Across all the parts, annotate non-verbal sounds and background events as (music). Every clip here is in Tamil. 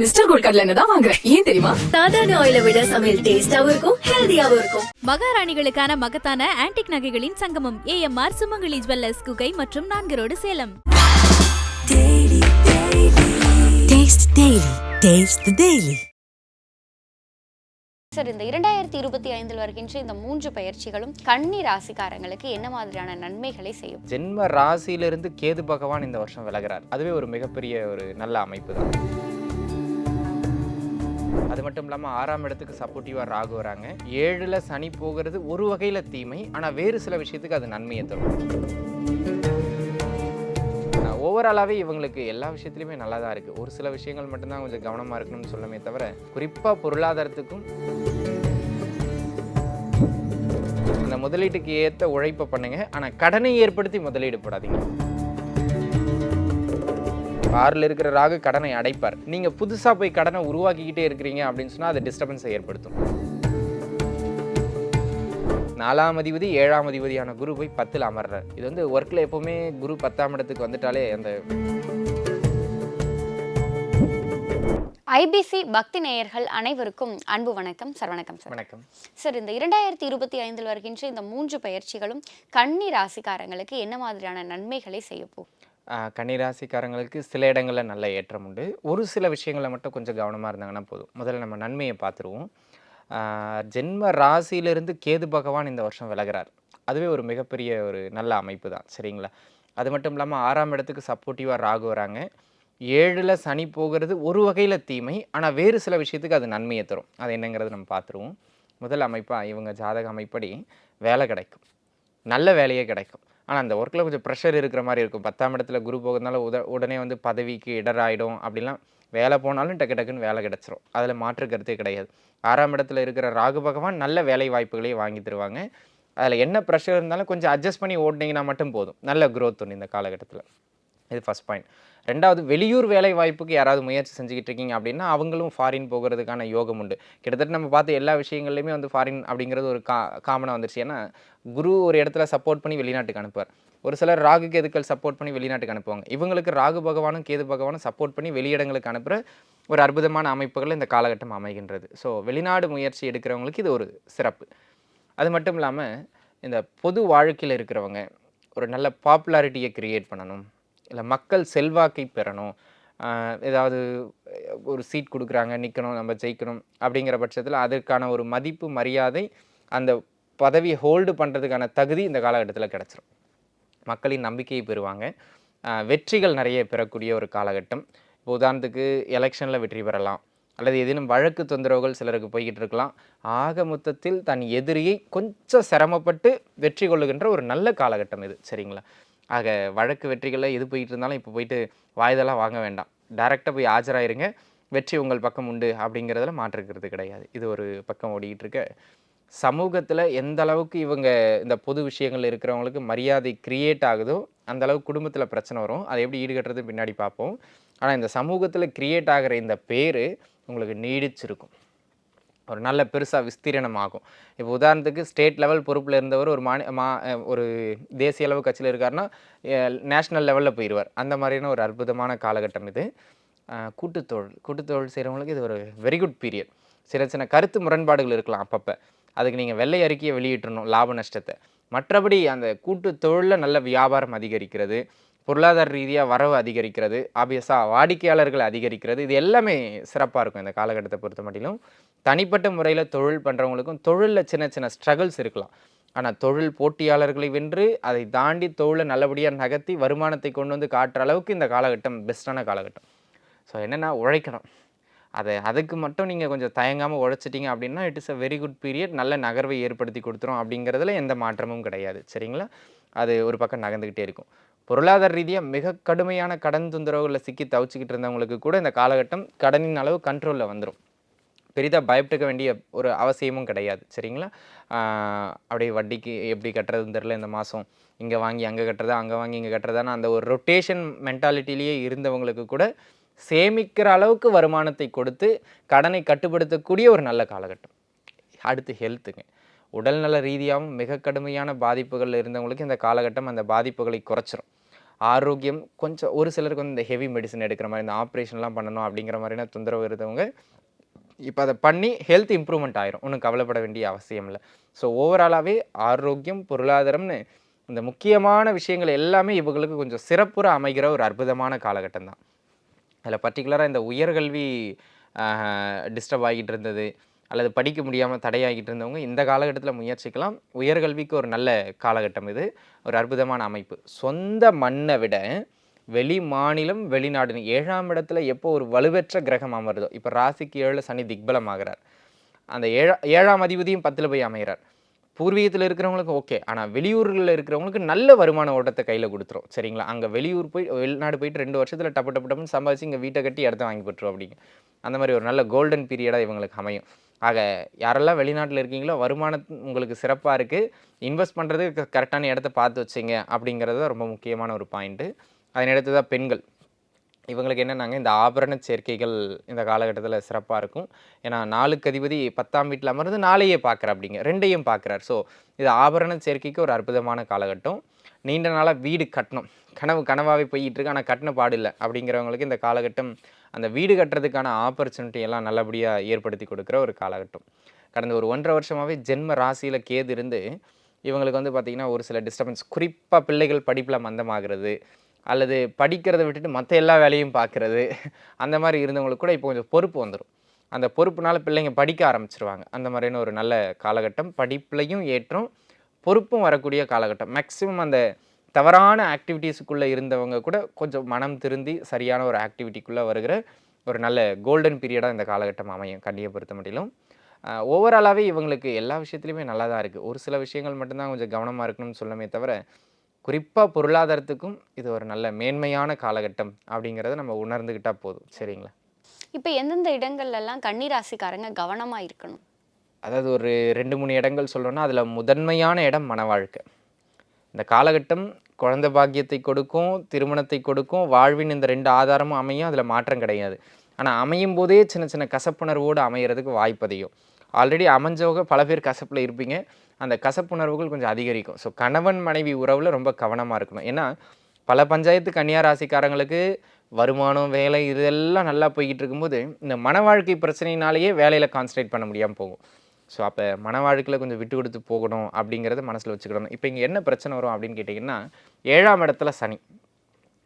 மிஸ்டர் கோல்ட் கடலை தான் வாங்குறேன் ஏன் தெரியுமா? சாதாரண ஆயிலை விட சமையல் டேஸ்டாவும் இருக்கும் ஹெல்தியாவும் இருக்கும். மகாராணிகளுக்கான மகத்தான ஆன்டிக் நகைகளின் சங்கமம் ஏஎம்ஆர் சுமங்கலி ஜுவல்லர்ஸ் குகை மற்றும் நான்கு road Salem. Taste Daily. Taste the Daily. Sir இந்த இரண்டாயிரத்தி இருபத்தி ஐந்தில் வருகின்ற இந்த மூன்று பயிற்சிகளும் கன்னி ராசிக்காரங்களுக்கு என்ன மாதிரியான நன்மைகளை செய்யும்? ஜென்ம ராசியிலிருந்து கேது பகவான் இந்த வருஷம் விலகிறார். அதுவே ஒரு மிகப்பெரிய ஒரு நல்ல அமைப்பு தான். அது மட்டும் இல்லாமல் ஆறாம் இடத்துக்கு சப்போர்ட்டிவாக ராகு வராங்க. ஏழில் சனி போகிறது ஒரு வகையில் தீமை. ஆனால் வேறு சில விஷயத்துக்கு அது நன்மையை தரும். ஓவராலாகவே இவங்களுக்கு எல்லா விஷயத்துலையுமே நல்லா தான் இருக்குது ஒரு சில விஷயங்கள் மட்டும்தான் கொஞ்சம் கவனமாக இருக்கணும்னு சொல்லமே தவிர குறிப்பாக பொருளாதாரத்துக்கும் அந்த முதலீட்டுக்கு ஏற்ற உழைப்பை பண்ணுங்கள் ஆனால் கடனை ஏற்படுத்தி முதலீடு போடாதீங்க. ஆறில் இருக்கிற ராகு கடனை அடைப்பார். நீங்கள் புதுசாக போய் கடனை உருவாக்கிக்கிட்டே இருக்கிறீங்க அப்படின்னு சொன்னால் அது டிஸ்டர்பன்ஸை ஏற்படுத்தும். நாலாம் அதிபதி ஏழாம் அதிபதியான குரு போய் பத்தில் அமர்றார். இது வந்து ஒர்க்கில் எப்போவுமே குரு பத்தாம் இடத்துக்கு வந்துட்டாலே அந்த ஐபிசி பக்தி நேயர்கள் அனைவருக்கும் அன்பு வணக்கம் சார் வணக்கம் சார். வணக்கம். சார் இந்த இரண்டாயிரத்தி இருபத்தி ஐந்தில் வருகின்ற இந்த மூன்று பயிற்சிகளும் கன்னி ராசிக்காரங்களுக்கு என்ன மாதிரியான நன்மைகளை செய்யப்போ ஆஹ் கன்னிராசிக்காரங்களுக்கு சில இடங்களில் நல்ல ஏற்றம் உண்டு. ஒரு சில விஷயங்களை மட்டும் கொஞ்சம் கவனமாக இருந்தாங்கன்னா போதும். முதல்ல நம்ம நன்மையை பார்த்துருவோம். ஜென்ம ராசியிலிருந்து கேது பகவான் இந்த வருஷம் விலகிறார். அதுவே ஒரு மிகப்பெரிய ஒரு நல்ல அமைப்பு தான். சரிங்களா? அது மட்டும் இல்லாமல் ஆறாம் இடத்துக்கு சப்போர்ட்டிவாக ராகு வராங்க. ஏழில் சனி போகிறது ஒரு வகையில் தீமை. ஆனால் வேறு சில விஷயத்துக்கு அது நன்மையை தரும். அது என்னங்கிறது நம்ம பார்த்துருவோம். முதல் அமைப்பாக இவங்க ஜாதக அமைப்படி வேலை கிடைக்கும். நல்ல வேலையே கிடைக்கும். ஆனால் அந்த ஒர்க்கில் கொஞ்சம் ப்ரெஷர் இருக்கிற மாதிரி இருக்கும். பத்தாம் இடத்துல குரு போகிறதுனால உத உடனே வந்து பதவிக்கு இடராயிடும் அப்படிலாம் வேலை போனாலும் டக்கு டக்குன்னு வேலை கிடச்சிரும். அதில் மாற்று கருத்தே கிடையாது. ஆறாம் இடத்துல இருக்கிற ராகு பகவான் நல்ல வேலை வாய்ப்புகளையும் வாங்கி தருவாங்க. அதில் என்ன ப்ரெஷர் இருந்தாலும் கொஞ்சம் அட்ஜஸ்ட் பண்ணி ஓடினீங்கன்னா மட்டும் போதும். நல்ல க்ரோத் ஒன்று இந்த காலகட்டத்தில். இது ஃபஸ்ட் பாயிண்ட் ரெண்டாவது வெளியூர் வேலை வாய்ப்புக்கு யாராவது முயற்சி செஞ்சுக்கிட்டு இருக்கீங்க அப்படின்னா அவங்களும் ஃபாரின் போகிறதுக்கான யோகம் உண்டு. கிட்டத்தட்ட நம்ம பார்த்து எல்லா விஷயங்கள்லையுமே வந்து ஃபாரின் அப்படிங்கிறது ஒரு கா காமனாக வந்துருச்சு. ஏன்னா குரு ஒரு இடத்துல சப்போர்ட் பண்ணி வெளிநாட்டுக்கு அனுப்புவார். ஒரு சிலர் ராகு கேதுக்கள் சப்போர்ட் பண்ணி வெளிநாட்டுக்கு அனுப்புவாங்க. இவங்களுக்கு ராகு பகவானும் கேது பகவானும் சப்போர்ட் பண்ணி வெளியிடங்களுக்கு அனுப்புகிற ஒரு அற்புதமான அமைப்புகள் இந்த காலகட்டம் அமைகின்றது. ஸோ வெளிநாடு முயற்சி எடுக்கிறவங்களுக்கு இது ஒரு சிறப்பு. அது மட்டும் இல்லாமல் இந்த பொது வாழ்க்கையில் இருக்கிறவங்க ஒரு நல்ல பாப்புலாரிட்டியை க்ரியேட் பண்ணணும். இல்லை மக்கள் செல்வாக்கை பெறணும். ஏதாவது ஒரு சீட் கொடுக்குறாங்க நிற்கணும் நம்ம ஜெயிக்கணும் அப்படிங்கிற பட்சத்தில் அதற்கான ஒரு மதிப்பு மரியாதை அந்த பதவியை ஹோல்டு பண்ணுறதுக்கான தகுதி இந்த காலகட்டத்தில் கிடச்சிரும். மக்களின் நம்பிக்கையை பெறுவாங்க. வெற்றிகள் நிறைய பெறக்கூடிய ஒரு காலகட்டம். இப்போ உதாரணத்துக்கு எலெக்ஷனில் வெற்றி பெறலாம். அல்லது ஏதேனும் வழக்கு தொந்தரவுகள் சிலருக்கு போய்கிட்டு இருக்கலாம். ஆக மொத்தத்தில் தன் எதிரியை கொஞ்சம் சிரமப்பட்டு வெற்றி கொள்ளுகின்ற ஒரு நல்ல காலகட்டம் இது. சரிங்களா? ஆக வழக்கு வெற்றிகளில் எது போயிட்டு இருந்தாலும் இப்போ போயிட்டு வாய்தெல்லாம் வாங்க வேண்டாம். டைரெக்டாக போய் ஆஜராயிருங்க. வெற்றி உங்கள் பக்கம் உண்டு அப்படிங்கிறதுல மாற்றுக்கிறது கிடையாது. இது ஒரு பக்கம் ஓடிக்கிட்டு இருக்க. சமூகத்தில் எந்த அளவுக்கு இவங்க இந்த பொது விஷயங்கள் இருக்கிறவங்களுக்கு மரியாதை கிரியேட் ஆகுதோ அந்த அளவுக்கு குடும்பத்தில் பிரச்சனை வரும். அதை எப்படி ஈடுகட்டுறது பின்னாடி பார்ப்போம். ஆனால் இந்த சமூகத்தில் கிரியேட் ஆகிற இந்த பேர் உங்களுக்கு நீடிச்சிருக்கும். ஒரு நல்ல பெருசாக விஸ்தீரணம் ஆகும் இப்போ உதாரணத்துக்கு ஸ்டேட் லெவல் பொறுப்பில் இருந்தவர் ஒரு மாநி மா ஒரு தேசிய அளவு கட்சியில் இருக்காருன்னா நேஷ்னல் லெவலில் போயிடுவார் அந்த மாதிரியான ஒரு அற்புதமான காலகட்டம் இது. கூட்டுத்தொழில் கூட்டுத்தொழில் செய்கிறவங்களுக்கு இது ஒரு வெரி குட் பீரியட் சின்ன சின்ன கருத்து முரண்பாடுகள் இருக்கலாம் அப்பப்போ. அதுக்கு நீங்கள் வெள்ளை அறிக்கையை வெளியிட்டணும் லாப நஷ்டத்தை. மற்றபடி அந்த கூட்டு தொழிலில் நல்ல வியாபாரம் அதிகரிக்கிறது. பொருளாதார ரீதியாக வரவு அதிகரிக்கிறது ஆபியஸாக வாடிக்கையாளர்கள் அதிகரிக்கிறது இது எல்லாமே சிறப்பாக இருக்கும் இந்த காலகட்டத்தை பொறுத்த மட்டிலும். தனிப்பட்ட முறையில் தொழில் பண்ணுறவங்களுக்கும் தொழிலில் சின்ன சின்ன ஸ்ட்ரகிள்ஸ் இருக்கலாம். ஆனால் தொழில் போட்டியாளர்களை வென்று அதை தாண்டி தொழிலை நல்லபடியாக நகர்த்தி வருமானத்தை கொண்டு வந்து காட்டுற அளவுக்கு இந்த காலகட்டம் பெஸ்ட்டான காலகட்டம். ஸோ என்னென்னா உழைக்கணும். அதை அதுக்கு மட்டும் நீங்கள் கொஞ்சம் தயங்காமல் உழைச்சிட்டிங்க அப்படின்னா it is a very good period நல்ல நகர்வை ஏற்படுத்தி கொடுத்துரும் அப்படிங்கிறதுல எந்த மாற்றமும் கிடையாது. சரிங்களா? அது ஒரு பக்கம் நகர்ந்துக்கிட்டே இருக்கும். பொருளாதார ரீதியாக மிக கடுமையான கடன் தொந்தரவுகளில் சிக்கி தவிச்சிக்கிட்டு இருந்தவங்களுக்கு கூட இந்த காலகட்டம் கடனின் அளவு கண்ட்ரோலில் வந்துடும் பெரிதாக பயப்பட்டுக்க வேண்டிய ஒரு அவசியமும் கிடையாது. சரிங்களா? அப்படியே வட்டிக்கு எப்படி கட்டுறதுன்னு தெரில இந்த மாதம் இங்கே வாங்கி அங்கே கட்டுறதா அங்கே வாங்கி இங்கே கட்டுறதான்னு அந்த ஒரு ரொட்டேஷன் மென்டாலிட்டிலேயே இருந்தவங்களுக்கு கூட சேமிக்கிற அளவுக்கு வருமானத்தை கொடுத்து கடனை கட்டுப்படுத்தக்கூடிய ஒரு நல்ல காலகட்டம். அடுத்து ஹெல்த்துங்க உடல்நல ரீதியாகவும் மிக கடுமையான பாதிப்புகள் இருந்தவங்களுக்கு இந்த காலகட்டம் அந்த பாதிப்புகளை குறைச்சிரும். ஆரோக்கியம் கொஞ்சம் ஒரு சிலருக்கு வந்து இந்த ஹெவி மெடிசன் எடுக்கிற மாதிரி இந்த ஆப்ரேஷன்லாம் பண்ணணும் அப்படிங்கிற மாதிரினா தொந்தரவு இருந்தவங்க இப்போ அதை பண்ணி ஹெல்த் இம்ப்ரூவ்மெண்ட் ஆயிரும். ஒன்றும் கவலைப்பட வேண்டிய அவசியம் இல்லை. ஸோ ஓவராலாகவே ஆரோக்கியம் பொருளாதாரம்னு இந்த முக்கியமான விஷயங்கள் எல்லாமே இவங்களுக்கு கொஞ்சம் சிறப்புற அமைகிற ஒரு அற்புதமான காலகட்டம் தான். அதில் பர்டிகுலராக இந்த உயர்கல்வி டிஸ்டர்ப் ஆகிட்டு இருந்தது. அல்லது படிக்க முடியாமல் தடையாகிட்டு இருந்தவங்க இந்த காலகட்டத்தில் முயற்சிக்கலாம். உயர்கல்விக்கு ஒரு நல்ல காலகட்டம் இது. ஒரு அற்புதமான அமைப்பு. சொந்த மண்ணை விட வெளி மாநிலம் வெளிநாடுன்னு ஏழாம் இடத்துல எப்போ ஒரு வலுவற்ற கிரகம் அமருதோ இப்போ ராசிக்கு ஏழு சனி திக்பலம் ஆகிறார். அந்த ஏழா ஏழாம் அதிபதியும் பத்தில் போய் அமைகிறார். பூர்வீகத்தில் இருக்கிறவங்களுக்கு ஓகே. ஆனால் வெளியூர்களில் இருக்கிறவங்களுக்கு நல்ல வருமான ஓட்டத்தை கையில் கொடுத்துரும். சரிங்களா? அங்கே வெளியூர் போய் வெளிநாடு போயிட்டு ரெண்டு வருஷத்தில் டப்பு டப்பு டப்புன்னு சம்பாதிச்சு இங்கே வீட்டை கட்டி இடத்த வாங்கி போட்டுரும் அப்படிங்க. அந்த மாதிரி ஒரு நல்ல கோல்டன் பீரியடாக இவங்களுக்கு அமையும். ஆக யாரெல்லாம் வெளிநாட்டில் இருக்கீங்களோ வருமானம் உங்களுக்கு சிறப்பாக இருக்குது இன்வெஸ்ட் பண்ணுறதுக்கு கரெக்டான இடத்த பார்த்து வச்சிங்க அப்படிங்கிறது தான் ரொம்ப முக்கியமான ஒரு பாயிண்ட்டு அதனடுத்து தான் பெண்கள். இவங்களுக்கு என்னென்னாங்க இந்த ஆபரண சேர்க்கைகள் இந்த காலகட்டத்தில் சிறப்பாக இருக்கும். ஏன்னா நாளுக்கு அதிபதி பத்தாம் வீட்டில் அமர்ந்து நாளையே பார்க்குற அப்படிங்க ரெண்டையும் பார்க்குறார். ஸோ இது ஆபரண சேர்க்கைக்கு ஒரு அற்புதமான காலகட்டம். நீண்ட நாளாக வீடு கட்டணும். கனவு கனவாகவே போயிட்டு இருக்கு ஆனால் கட்டின பாடு இல்லை அப்படிங்கிறவங்களுக்கு இந்த காலகட்டம் அந்த வீடு கட்டுறதுக்கான ஆப்பர்ச்சுனிட்டி எல்லாம் நல்லபடியாக ஏற்படுத்தி கொடுக்குற ஒரு காலகட்டம். கடந்த ஒரு ஒன்றரை வருஷமாகவே ஜென்ம ராசியில் கேது இருந்து இவங்களுக்கு வந்து பார்த்திங்கன்னா ஒரு சில டிஸ்டர்பன்ஸ் குறிப்பாக பிள்ளைகள் படிப்பில் மந்தமாகிறது அல்லது படிக்கிறத விட்டுட்டு மற்ற எல்லா வேலையும் பார்க்குறது அந்த மாதிரி இருந்தவங்களுக்கு கூட இப்போ கொஞ்சம் பொறுப்பு வந்துடும் அந்த பொறுப்புனால பிள்ளைங்க படிக்க ஆரம்பிச்சிருவாங்க. அந்த மாதிரியான ஒரு நல்ல காலகட்டம் படிப்புலையும் ஏற்றம் பொறுப்பும் வரக்கூடிய காலகட்டம். மேக்ஸிமம் அந்த தவறான ஆக்டிவிட்டீஸுக்குள்ளே இருந்தவங்க கூட கொஞ்சம் மனம் திருந்தி சரியான ஒரு ஆக்டிவிட்டிக்குள்ளே வருகிற ஒரு நல்ல கோல்டன் பீரியடாக இந்த காலகட்டம் அமையும். கண்டியை பொறுத்த மட்டிலும். ஓவராலாகவே இவங்களுக்கு எல்லா விஷயத்துலையுமே நல்லா தான் இருக்குது ஒரு சில விஷயங்கள் மட்டும்தான் கொஞ்சம் கவனமாக இருக்கணும்னு சொல்லமே தவிர குறிப்பாக பொருளாதாரத்துக்கும் இது ஒரு நல்ல மேன்மையான காலகட்டம் அப்படிங்கிறத நம்ம உணர்ந்துக்கிட்டால் போதும். சரிங்களா? இப்போ எந்தெந்த இடங்கள்லாம் கன்னிராசிக்காரங்க கவனமா இருக்கணும்? அதாவது ஒரு ரெண்டு மூணு இடங்கள் சொல்லணும்னா அதில் முதன்மையான இடம் மன வாழ்க்கை இந்த காலகட்டம் குழந்தை பாக்கியத்தை கொடுக்கும் திருமணத்தை கொடுக்கும் வாழ்வின் இந்த ரெண்டு ஆதாரமும் அமையும் அதில் மாற்றம் கிடையாது. ஆனால் அமையும் போதே சின்ன சின்ன கசப்புணர்வோடு அமையிறதுக்கு வாய்ப்பு அதிகம். ஆல்ரெடி அமைஞ்சவங்க பல பேர் கசப்பில் இருப்பீங்க. அந்த கசப்புணர்வுகள் கொஞ்சம் அதிகரிக்கும். ஸோ கணவன் மனைவி உறவில் ரொம்ப கவனமாக இருக்கணும். ஏன்னா பல பஞ்சாயத்து கன்னியா ராசிக்காரங்களுக்கு வருமானம் வேலை இதெல்லாம் நல்லா போய்கிட்டு இருக்கும்போது இந்த மன வாழ்க்கை பிரச்சனையினாலேயே வேலையில் கான்சன்ட்ரேட் பண்ண முடியாமல் போகும். ஸோ அப்போ மன வாழ்க்கையில் கொஞ்சம் விட்டு கொடுத்து போகணும் அப்படிங்கிறத மனசில் வச்சுக்கிடணும். இப்போ இங்கே என்ன பிரச்சனை வரும் அப்படின்னு கேட்டிங்கன்னா ஏழாம் இடத்துல சனி.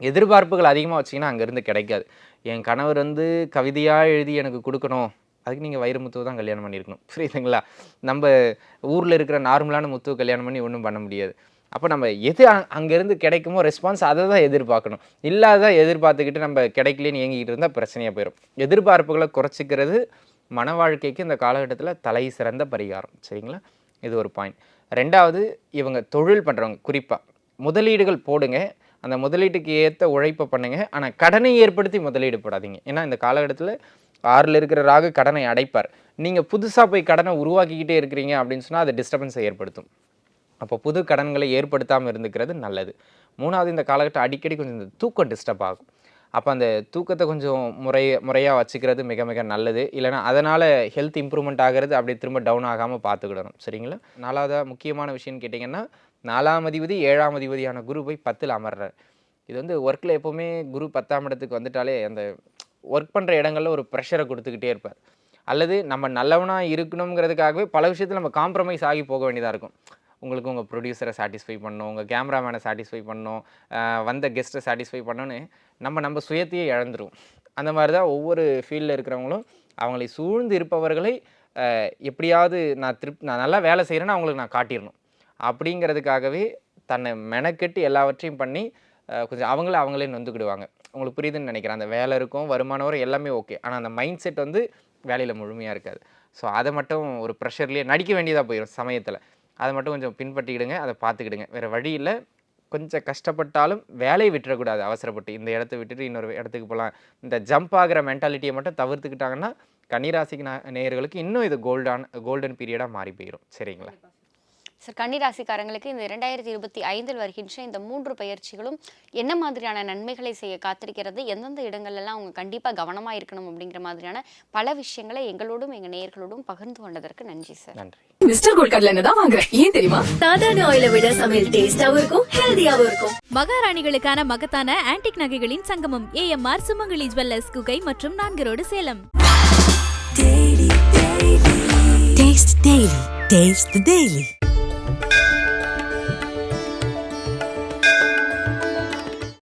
எதிர்பார்ப்புகள் அதிகமாக வச்சிங்கன்னா அங்கேருந்து கிடைக்காது. என் கணவர் வந்து கவிதையாக எழுதி எனக்கு கொடுக்கணும். அதுக்கு நீங்கள் வைரமுத்துவை தான் கல்யாணம் பண்ணியிருக்கணும். (laughs) புரியுதுங்களா? நம்ம ஊரில் இருக்கிற நார்மலான முத்துவை கல்யாணம் பண்ணி ஒன்றும் பண்ண முடியாது. அப்போ நம்ம எது அங்கேருந்து கிடைக்குமோ ரெஸ்பான்ஸ் அதை தான் எதிர்பார்க்கணும். இல்லாத எதிர்பார்த்துக்கிட்டு நம்ம கிடைக்கலன்னு இயங்கிக்கிட்டு இருந்தால் பிரச்சனையாக போயிடும் எதிர்பார்ப்புகளை குறைச்சிக்கிறது மன வாழ்க்கைக்கு இந்த காலகட்டத்தில் தலை சிறந்த பரிகாரம். சரிங்களா? இது ஒரு பாயிண்ட் ரெண்டாவது இவங்க தொழில் பண்ணுறவங்க குறிப்பாக முதலீடுகள் போடுங்க. அந்த முதலீட்டுக்கு ஏற்ற உழைப்பை பண்ணுங்க. ஆனால் கடனை ஏற்படுத்தி முதலீடு போடாதீங்க. ஏன்னா இந்த காலகட்டத்தில் ஆறில் இருக்கிற ராகு கடனை அடைப்பார். நீங்கள் புதுசாக போய் கடனை உருவாக்கிக்கிட்டே இருக்கிறீங்க அப்படின்னு சொன்னால் அது டிஸ்டர்பன்ஸை ஏற்படுத்தும். அப்போ புது கடன்களை ஏற்படுத்தாமல் இருந்துக்கிறது நல்லது. மூணாவது இந்த காலகட்டம் அடிக்கடி கொஞ்சம் இந்த தூக்கம் டிஸ்டர்ப் ஆகும். அப்போ அந்த தூக்கத்தை கொஞ்சம் முறை முறையாக வச்சுக்கிறது மிக மிக நல்லது. இல்லைனா அதனால் ஹெல்த் இம்ப்ரூவ்மெண்ட் ஆகிறது அப்படியே திரும்ப டவுன் ஆகாமல் பார்த்துக்கிடணும். சரிங்களா? நாலாவதாக முக்கியமான விஷயம்னு கேட்டிங்கன்னா நாலாம் அதிபதி ஏழாம் அதிபதியான குரு போய் பத்தில் அமர்றார். இது வந்து ஒர்க்கில் எப்போவுமே குரு பத்தாம் இடத்துக்கு வந்துட்டாலே அந்த ஒர்க் பண்ணுற இடங்களில் ஒரு ப்ரெஷரை கொடுத்துக்கிட்டே இருப்பார். அல்லது நம்ம நல்லவனாக இருக்கணுங்கிறதுக்காகவே பல விஷயத்தில் நம்ம காம்ப்ரமைஸ் ஆகி போக வேண்டியதாக இருக்கும். உங்களுக்கு உங்கள் ப்ரொடியூசரை சாட்டிஸ்ஃபை பண்ணும் உங்கள் கேமராமேனை சாட்டிஸ்ஃபை பண்ணணும் வந்த கெஸ்ட்டை சாட்டிஸ்ஃபை பண்ணணும்னு நம்ம நம்ம சுயத்தையே இழந்துரும். அந்த மாதிரி தான் ஒவ்வொரு ஃபீல்டில் இருக்கிறவங்களும் அவங்களை சூழ்ந்து இருப்பவர்களை எப்படியாவது நான் திருப் நான் நல்லா வேலை செய்கிறேன்னு அவங்களுக்கு நான் காட்டிடணும் அப்படிங்கிறதுக்காகவே தன்னை மெனக்கெட்டு எல்லாவற்றையும் பண்ணி கொஞ்சம் அவங்கள அவங்களே நொந்துக்கிடுவாங்க. உங்களுக்கு புரியுதுன்னு நினைக்கிறேன். அந்த வேலை இருக்கும் வருமானம் வரும் எல்லாமே ஓகே ஆனால் அந்த மைண்ட் செட் வந்து வேலையில் முழுமையாக இருக்காது. ஸோ அதை மட்டும் ஒரு ப்ரெஷர்லேயே நடிக்க வேண்டியதாக போயிடும் சமயத்தில். அதை மட்டும் கொஞ்சம் பின்பற்றிக்கிடுங்க அதை பார்த்துக்கிடுங்க. வேறு வழி இல்லை. கொஞ்சம் கஷ்டப்பட்டாலும் வேலையை விட்டுறக்கூடாது அவசரப்பட்டு. இந்த இடத்த விட்டுட்டு இன்னொரு இடத்துக்கு போகலாம். இந்த ஜம்ப் ஆகிற மென்டாலிட்டியை மட்டும் தவிர்த்துக்கிட்டாங்கன்னா கன்னிராசிக்கு நேயர்களுக்கு இன்னும் இது கோல்டான கோல்டன் பீரியடாக மாறி போயிடும் சரிங்களா? சார் கன்னிராசிக்காரங்களுக்கு இந்த இரண்டாயிரத்தி இருபத்தி ஐந்தில் வருகின்ற இந்த மூன்று பயிற்சிகளும் என்ன மாதிரியான நன்மைகளை செய்ய காத்திருக்கிறது? எந்தெந்த இடங்கள்லாம் அவங்க கண்டிப்பாக கவனமாக இருக்கணும் அப்படிங்கிற மாதிரியான பல விஷயங்களை எங்களோடும் எங்கள் நேயர்களோடும் பகிர்ந்து கொண்டதற்கு நன்றி சார் நன்றி. மிஸ்டர் கோல்ட் கடலை எண்ணெய் தான் வாங்குறேன். ஏன் தெரியுமா? சாதாரண ஆயிலை விட சமையல் டேஸ்டாவும் இருக்கும் ஹெல்தியாவும் இருக்கும். மகாராணிகளுக்கான மகத்தான ஆன்டிக் நகைகளின் சங்கமம் ஏஎம்ஆர் சுமங்கலி ஜுவல்லர்ஸ் குகை மற்றும் நான்கு road Salem Taste Daily. Taste the Daily. Bye.